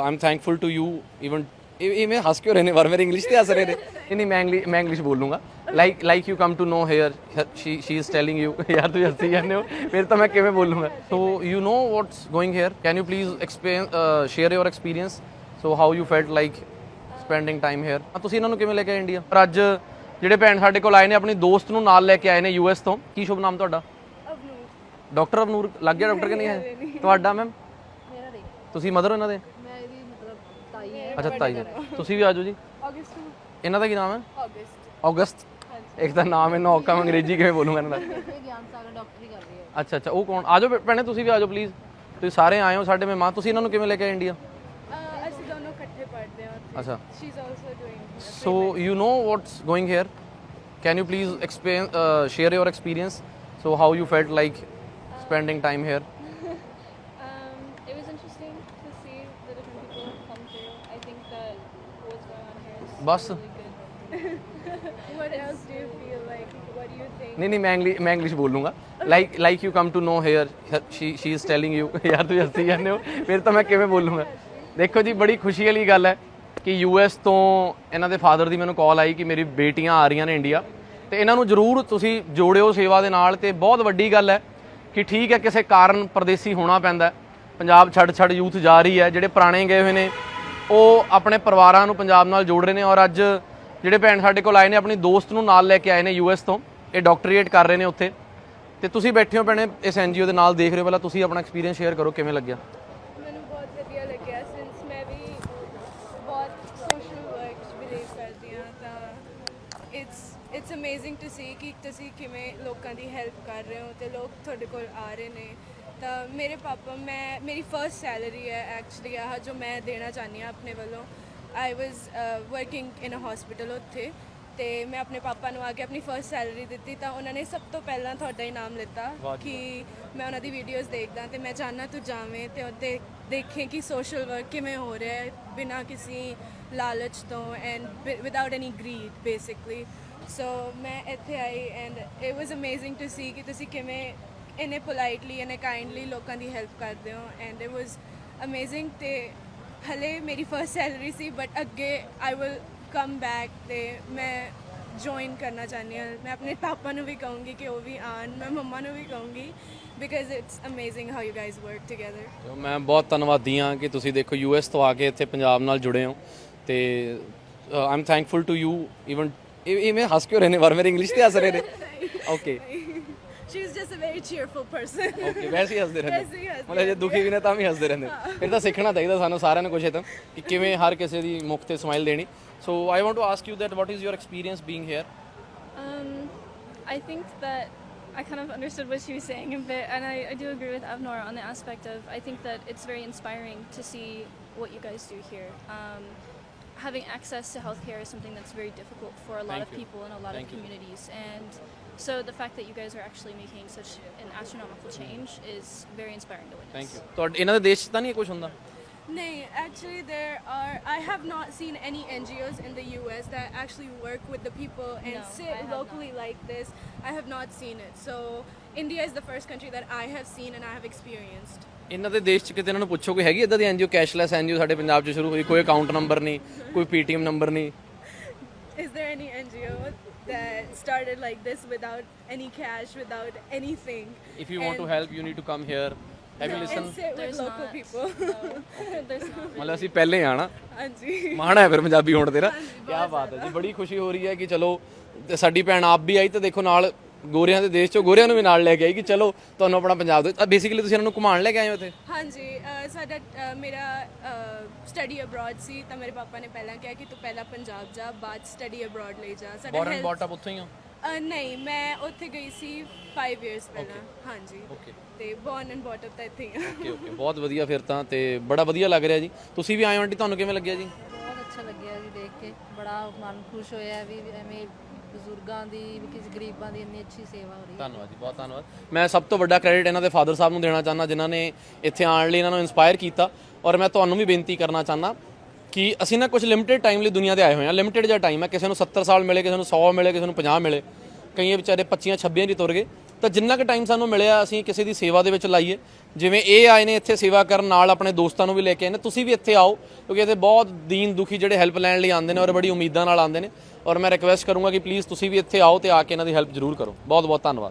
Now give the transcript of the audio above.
Am thankful to you even ਇਹ ਮੈਂ ਹੱਸ ਕਿਉਂ ਰਹੇ ਨੇ ਵਾਰ ਮੇਰੇ ਇੰਗਲਿਸ਼ ਤੇ ਹੱਸ ਰਹੇ ਨੇ ਨਹੀਂ ਨਹੀਂ ਮੈਂ ਇੰਗਲਿਸ਼ ਮੈਂ ਇੰਗਲਿਸ਼ ਬੋਲ ਲੂੰਗਾ like like you come to know here she she is telling you ਯਾਰ ਤੁਸੀਂ ਹੱਸੀ ਜਾਂਦੇ ਹੋ ਫਿਰ ਤਾਂ ਮੈਂ ਕਿਵੇਂ ਬੋਲੂੰਗਾ so you know what's going here can you please explain share your experience so how you felt like spending time here ਤੁਸੀਂ ਇਹਨਾਂ ਨੂੰ ਕਿਵੇਂ ਲੈ ਕੇ ਆਏ ਇੰਡੀਆ ਪਰ ਅੱਜ ਜਿਹੜੇ ਭੈਣ ਸਾਡੇ ਕੋਲ ਆਏ ਨੇ ਆਪਣੀ ਦੋਸਤ ਨੂੰ ਨਾਲ ਲੈ ਕੇ ਆਏ ਨੇ ਯੂਐਸ ਤੋਂ ਕੀ ਸ਼ੁਭ ਨਾਮ ਤੁਹਾਡਾ ਅਵਨੂਰ ਡਾਕਟਰ ਅਬਨੂਰ ਲੱਗ ਗਿਆ ਡਾਕਟਰ ਕਿ ਨਹੀਂ ਹੈ ਤੁਹਾਡਾ ਮੈਮ ਮੇਰਾ ਨਹੀਂ ਤੁਸੀਂ ਮਦਰ ਇਹਨਾਂ ਦੇ ਤਾਈ ਹੈ। ਅੱਛਾ ਤਾਈ ਜੀ। ਤੁਸੀਂ ਵੀ ਆਜੋ ਜੀ। ਅਗਸਤ ਇਹਨਾਂ ਦਾ ਕੀ ਨਾਮ ਹੈ? ਅਗਸਤ। ਅਗਸਤ? ਇੱਕ ਤਾਂ ਨਾਮ ਇਹਨਾਂ ਔਕਾ ਮੈਂ ਅੰਗਰੇਜ਼ੀ ਕਿਵੇਂ ਬੋਲੂੰਗਾ ਇਹਨਾਂ ਦਾ? ਇਹ ਗਿਆਨ ਸਾਗਰ ਡਾਕਟਰੀ ਕਰ ਰਹੀ ਹੈ। ਅੱਛਾ ਅੱਛਾ ਉਹ ਕੌਣ? ਆਜੋ ਭੈਣੇ ਤੁਸੀਂ ਵੀ ਆਜੋ ਪਲੀਜ਼ ਤੁਸੀਂ ਸਾਰੇ ਆਏ ਹੋ ਸਾਡੇ ਮਹਿਮਾਨ। ਤੁਸੀਂ ਇਹਨਾਂ ਨੂੰ ਕਿਵੇਂ ਲੈ ਕੇ ਆਏ ਇੰਡੀਆ ਅਸੀਂ ਦੋਨੋਂ ਇਕੱਠੇ ਪੜ੍ਹਦੇ ਹਾਂ ਅੱਛਾ। She is also doing So you know what's going here? Can you please explain, uh, share your experience? So how you felt like spending time here? Interesting to see the different people come through. I think that what's going on here is ਬਸ really good. What else do you feel like? What do you think? ਨਹੀਂ ਨਹੀਂ ਮੈਂ English ਮੈਂ English ਬੋਲ ਲੂੰਗਾ like like you come to know here she she is telling you ਯਾਰ ਤੁਸੀਂ ਹੱਸੀ ਜਾਂਦੇ ਹੋ ਫਿਰ ਤਾਂ ਮੈਂ ਕਿਵੇਂ ਬੋਲੂੰਗਾ ਦੇਖੋ ਜੀ ਬੜੀ ਖੁਸ਼ੀ ਵਾਲੀ ਗੱਲ ਹੈ ਕਿ ਯੂਐਸ ਤੋਂ ਇਹਨਾਂ ਦੇ ਫਾਦਰ ਦੀ ਮੈਨੂੰ ਕਾਲ ਆਈ ਕਿ ਮੇਰੀ ਬੇਟੀਆਂ ਆ ਰਹੀਆਂ ਨੇ ਇੰਡੀਆ ਤੇ ਇਹਨਾਂ ਨੂੰ ਜ਼ਰੂਰ ਤੁਸੀਂ ਜੋੜਿਓ ਸੇਵਾ ਦੇ ਨਾਲ ਤੇ ਬਹੁਤ ਵੱਡੀ ਗੱਲ ਹੈ ਕਿ ਠੀਕ ਹੈ ਕਿਸੇ ਕਾਰਨ ਪਰਦੇਸੀ ਹੋਣਾ ਪੈਂਦਾ ਹੈ। ਪੰਜਾਬ ਛੱਡ ਛੱਡ ਯੂਥ ਜਾ ਰਹੀ ਹੈ, ਜਿਹੜੇ ਪੁਰਾਣੇ ਗਏ ਹੋਏ ਨੇ, ਉਹ ਆਪਣੇ ਪਰਿਵਾਰਾਂ ਨੂੰ ਪੰਜਾਬ ਨਾਲ ਜੋੜ ਰਹੇ ਨੇ ਔਰ ਅੱਜ ਜਿਹੜੇ ਭੈਣ ਸਾਡੇ ਕੋਲ ਆਏ ਨੇ, ਆਪਣੀ ਦੋਸਤ ਨੂੰ ਨਾਲ ਲੈ ਕੇ ਆਏ ਨੇ ਯੂਐਸ ਤੋਂ, ਇਹ ਡਾਕਟਰੀਏਟ ਕਰ ਰਹੇ ਨੇ ਉੱਥੇ। ਤੇ ਤੁਸੀਂ ਬੈਠੇ ਹੋ ਭੈਣੇ, ਇਸ ਐਨਜੀਓ ਦੇ ਨਾਲ ਦੇਖ ਰਹੇ ਹੋ, ਪਹਿਲਾਂ ਤੁਸੀਂ ਆਪਣਾ ਐਕਸਪੀਰੀਅੰਸ ਸ਼ੇਅਰ ਕਰੋ, ਕਿਵੇਂ ਲੱਗਿਆ? ਮੈਨੂੰ ਬਹੁਤ ਵਧੀਆ ਲੱਗਿਆ ਸਿੰਸ ਮੈਂ ਵੀ ਬਹੁਤ ਸੋਸ਼ਲ ਵਰਕ ਬਿਲੀਵ ਕਰਦੀ ਹਾਂ, ਤਾਂ it's it's amazing to see ਕਿ ਤੁਸੀਂ ਕਿਵੇਂ ਲੋਕਾਂ ਦੀ ਹੈਲਪ ਕਰ ਰਹੇ ਹੋ ਤੇ ਲੋਕ ਤੁਹਾਡੇ ਕੋਲ ਆ ਰਹੇ ਨੇ। ਤਾਂ ਮੇਰੇ ਪਾਪਾ ਮੈਂ ਮੇਰੀ ਫਰਸਟ ਸੈਲਰੀ ਹੈ ਐਕਚੁਅਲੀ ਆਹ ਜੋ ਮੈਂ ਦੇਣਾ ਚਾਹੁੰਦੀ ਹਾਂ ਆਪਣੇ ਵੱਲੋਂ। ਆਈ ਵਾਸ ਵਰਕਿੰਗ ਇਨ ਅ ਹਸਪੀਟਲ ਉੱਥੇ ਤੇ ਮੈਂ ਆਪਣੇ ਪਾਪਾ ਨੂੰ ਆ ਕੇ ਆਪਣੀ ਫਰਸਟ ਸੈਲਰੀ ਦਿੱਤੀ ਤਾਂ ਉਹਨਾਂ ਨੇ ਸਭ ਤੋਂ ਪਹਿਲਾਂ ਤੁਹਾਡਾ ਹੀ ਨਾਮ ਲਿੱਤਾ ਕਿ ਮੈਂ ਉਹਨਾਂ ਦੀ ਵੀਡੀਓਜ਼ ਦੇਖਦਾ ਤੇ ਮੈਂ ਚਾਹਨਾ ਤੂੰ ਜਾਵੇਂ ਤੇ ਦੇਖ ਦੇਖੇ ਕਿ ਸੋਸ਼ਲ ਵਰਕ ਕਿਵੇਂ ਹੋ ਰਿਹਾ ਹੈ ਬਿਨਾਂ ਕਿਸੇ ਲਾਲਚ ਤੋਂ and without any greed basically so ਮੈਂ ਇੱਥੇ ਆਈ and it was amazing to see ਕਿ ਤੁਸੀਂ ਕਿਵੇਂ ਇਹਨੇ ਪੋਲਾਈਟਲੀ ਇਹਨੇ ਕਾਈਂਡਲੀ ਲੋਕਾਂ ਦੀ ਹੈਲਪ ਕਰਦੇ ਹੋ ਐਂਡ ਇਟ ਵਾਸ ਅਮੇਜ਼ਿੰਗ ਤੇ ਹਲੇ ਮੇਰੀ ਫਰਸਟ ਸੈਲਰੀ ਸੀ ਬਟ ਅੱਗੇ ਆਈ ਵਿਲ ਕਮ ਬੈਕ ਤੇ ਮੈਂ ਜੁਆਇਨ ਕਰਨਾ ਚਾਹੁੰਦੀ ਹਾਂ। ਮੈਂ ਆਪਣੇ ਪਾਪਾ ਨੂੰ ਵੀ ਕਹੂੰਗੀ ਕਿ ਉਹ ਵੀ ਆਣ ਮੈਂ ਮੰਮਾ ਨੂੰ ਵੀ ਕਹੂੰਗੀ because it's amazing how you guys work together ਮੈਂ ਬਹੁਤ ਧੰਨਵਾਦੀ ਹਾਂ ਕਿ ਤੁਸੀਂ ਦੇਖੋ ਯੂਐਸ ਤੋਂ ਆ ਕੇ ਇੱਥੇ ਪੰਜਾਬ ਨਾਲ ਜੁੜੇ ਹੋ ਤੇ am thankful to you even ਇਹ ਇਹ ਮੈਂ ਹੱਸ ਕਿਉਂ ਰਹੇ ਨੇ? ਵਾਰ ਮੇਰੇ ਇੰਗਲਿਸ਼ ਤੇ ਹੱਸ ਰਹੇ ਨੇ। Okay She is just a very cheerful person okay ਵੈਸੇ ਹੀ ਹੱਸਦੇ ਵੈਸੇ ਹੀ ਰਹਿੰਦੇ ਹੱਸਦੇ ਮਤਲਬ ਜੇ ਦੁਖੀ ਵੀ ਨੇ ਤਾਂ ਵੀ ਹੱਸਦੇ ਰਹਿੰਦੇ ਫਿਰ ਤਾਂ ਸਿੱਖਣਾ ਚਾਹੀਦਾ ਸਾਨੂੰ ਸਾਰਿਆਂ ਨੂੰ ਕੁਝ ਇਹ ਤਾਂ ਕਿ ਕਿਵੇਂ ਹਰ ਕਿਸੇ ਦੀ ਮੁਖ ਤੇ ਸਮਾਈਲ ਦੇਣੀ so I want to ask you that what is your experience being here Um, I think that I kind of understood what she was saying a bit, and I, I do agree with Avnor on the aspect of I think that it's very inspiring to see what you guys do here. Um, having access to healthcare is something that's very difficult for a lot Thank of you. people in a lot Thank of you. communities, and so the fact that you guys are actually making such an astronomical change is very inspiring to witness. Thank you ਤੁਹਾਡੇ ਇਹਨਾਂ ਦੇ ਦੇਸ਼ 'ਚ ਤਾਂ ਨਹੀਂ ਇਹ ਕੁਝ ਹੁੰਦਾ No, actually, there are. I have not seen any NGOs in the US that actually work with the people and No, I sit have locally like this. I have not seen it. So, India is the first country that I have seen and I have experienced. ਇਹਨਾਂ ਦੇ ਦੇਸ਼ 'ਚ ਕਿਤੇ ਇਹਨਾਂ ਨੂੰ ਪੁੱਛੋ ਕੋਈ ਹੈਗੀ ਇਦਾਂ ਦੀ ਐਨਜੀਓ ਕੈਸ਼ਲੈਸ ਐਨਜੀਓ ਸਾਡੇ ਪੰਜਾਬ 'ਚ ਸ਼ੁਰੂ ਹੋਈ ਕੋਈ ਅਕਾਊਂਟ ਨੰਬਰ ਨਹੀਂ ਕੋਈ ਪੀਟੀਐਮ ਨੰਬਰ ਨਹੀਂ Is there any NGO That started like this without any cash, without anything? If you want to help you need to come here have you listen And sit with There's local not. people. No, there's not. ਮਤਲਬ ਅਸੀਂ ਪਹਿਲੇ ਆਣਾ Anji. ਮਾਣ ਹੈ ਫਿਰ ਪੰਜਾਬੀ ਹੋਣ ਤੇਰਾ ਕੀ ਬਾਤ ਹੈ ਜੀ ਬੜੀ ਖੁਸ਼ੀ ਹੋ ਰਹੀ ਹੈ ਕਿ ਚਲੋ ਤੇ ਸਾਡੀ ਭੈਣ ਆਪ ਵੀ ਆਈ ਤੇ ਦੇਖੋ ਨਾਲ ਗੋਰਿਆਂ ਦੇ ਦੇਸ਼ ਚੋਂ ਗੋਰਿਆਂ ਨੂੰ ਵੀ ਨਾਲ ਲੈ ਕੇ ਆਈ ਕਿ ਚਲੋ ਤੁਹਾਨੂੰ ਆਪਣਾ ਪੰਜਾਬ ਦੇ ਬੇਸਿਕਲੀ ਤੁਸੀਂ ਇਹਨਾਂ ਨੂੰ ਘੁਮਾਉਣ ਲੈ ਕੇ ਆਏ ਹੋ ਇੱਥੇ? ਹਾਂਜੀ ਅਹ ਸਾਡਾ ਅਹ ਮੇਰਾ ਸਟੱਡੀ ਅਬਰਾਡ ਸੀ ਤਾਂ ਮੇਰੇ ਪਾਪਾ ਨੇ ਪਹਿਲਾਂ ਕਿਹਾ ਕਿ ਤੂੰ ਪਹਿਲਾਂ ਪੰਜਾਬ ਜਾ ਬਾਅਦ ਸਟੱਡੀ ਅਬਰਾਡ ਲਈ ਜਾ। ਸਾਡਾ ਬੋਰਨ health- ਬੌਟ ਅਪ ਉੱਥੇ ਹੀ ਹੋ? ਅਹ ਨਹੀਂ ਮੈਂ ਉੱਥੇ ਗਈ ਸੀ 5 ਇਅਰਸ ਪਹਿਲਾਂ ਹਾਂਜੀ। ਓਕੇ ਤੇ ਬੌਰਨ ਐਂਡ ਬੌਟ ਅਪ ਤਾਂ ਇੱਥੇ ਹੀ ਆ। ਓਕੇ ਓਕੇ ਬਹੁਤ ਵਧੀਆ ਫਿਰ ਤਾਂ ਤੇ ਬੜਾ ਵਧੀਆ ਲੱਗ ਰਿਹਾ ਜੀ। ਤੁਸੀਂ ਵੀ ਆਏ ਹੋ ਆਂਟੀ ਤੁਹਾਨੂੰ ਕਿਵੇਂ ਲੱਗਿਆ ਜੀ? ਬਹੁਤ ਅੱਛਾ ਲੱਗਿਆ ਜੀ ਦੇਖ ਕੇ। ਬੜਾ ਮਨ ਖੁਸ਼ ਹੋਇਆ ਵੀ ਐਵੇਂ ਬਜ਼ੁਰਗਾਂ ਦੀ ਵੀ ਕਿਸੇ ਗਰੀਬਾਂ ਦੀ ਇੰਨੀ ਅੱਛੀ ਸੇਵਾ ਹੋ ਰਹੀ ਹੈ। ਧੰਨਵਾਦ ਜੀ, ਬਹੁਤ ਧੰਨਵਾਦ। ਮੈਂ ਸਭ ਤੋਂ ਵੱਡਾ ਕ੍ਰੈਡਿਟ ਇਹਨਾਂ ਦੇ ਫਾਦਰ ਸਾਹਿਬ ਨੂੰ ਦੇਣਾ ਚਾਹੁੰਦਾ, ਜਿਨ੍ਹਾਂ ਨੇ ਇੱਥੇ ਆਉਣ ਲਈ ਇਹਨਾਂ ਨੂੰ ਇਨਸਪਾਇਰ ਕੀਤਾ। ਔਰ ਮੈਂ ਤੁਹਾਨੂੰ ਵੀ ਬੇਨਤੀ ਕਰਨਾ ਚਾਹੁੰਦਾ ਕਿ ਅਸੀਂ ਨਾ ਕੁਝ ਲਿਮਿਟਿਡ ਟਾਈਮ ਲਈ ਦੁਨੀਆ ਤੇ ਆਏ ਹੋਏ ਹਾਂ। ਲਿਮਿਟਿਡ ਜਿਹਾ ਟਾਈਮ ਹੈ, ਕਿਸੇ ਨੂੰ 70 ਸਾਲ ਮਿਲੇ, ਕਿਸੇ ਨੂੰ 100 ਮਿਲੇ, ਕਿਸੇ ਨੂੰ 50 ਮਿਲੇ। ਕਈਆਂ ਵਿਚਾਰੇ 25 26 ਦੀ ਤੁਰ ਗਏ। ਤਾਂ ਜਿੰਨਾ ਕੁ ਟਾਈਮ ਸਾਨੂੰ ਮਿਲਿਆ, ਅਸੀਂ ਕਿਸੇ ਦੀ ਸੇਵਾ ਦੇ ਵਿੱਚ ਲਾਈਏ। ਜਿਵੇਂ ਇਹ ਆਏ ਨੇ ਇੱਥੇ ਸੇਵਾ ਕਰਨ ਨਾਲ ਆਪਣੇ ਦੋਸਤਾਂ ਨੂੰ ਵੀ ਲੈ ਕੇ ਆਏ ਨੇ। ਤੁਸੀਂ ਵੀ ਇੱਥੇ ਆਓ, ਕਿਉਂਕਿ ਇੱਥੇ ਬਹੁਤ ਦੀਨ ਦੁਖੀ ਜਿਹੜੇ ਹੈਲਪ ਲੈਣ ਲਈ ਆਉਂਦੇ ਨੇ ਔਰ ਬੜੀ ਉਮੀਦਾਂ ਨਾਲ ਆਉਂਦੇ ਨੇ। ਔਰ ਮੈਂ ਰਿਕਵੈਸਟ ਕਰੂੰਗਾ ਕਿ ਪਲੀਜ਼ ਤੁਸੀਂ ਵੀ ਇੱਥੇ ਆਓ ਤੇ ਆ ਕੇ ਇਹਨਾਂ ਦੀ ਹੈਲਪ ਜ਼ਰੂਰ ਕਰੋ। ਬਹੁਤ ਬਹੁਤ ਧੰਨਵਾਦ।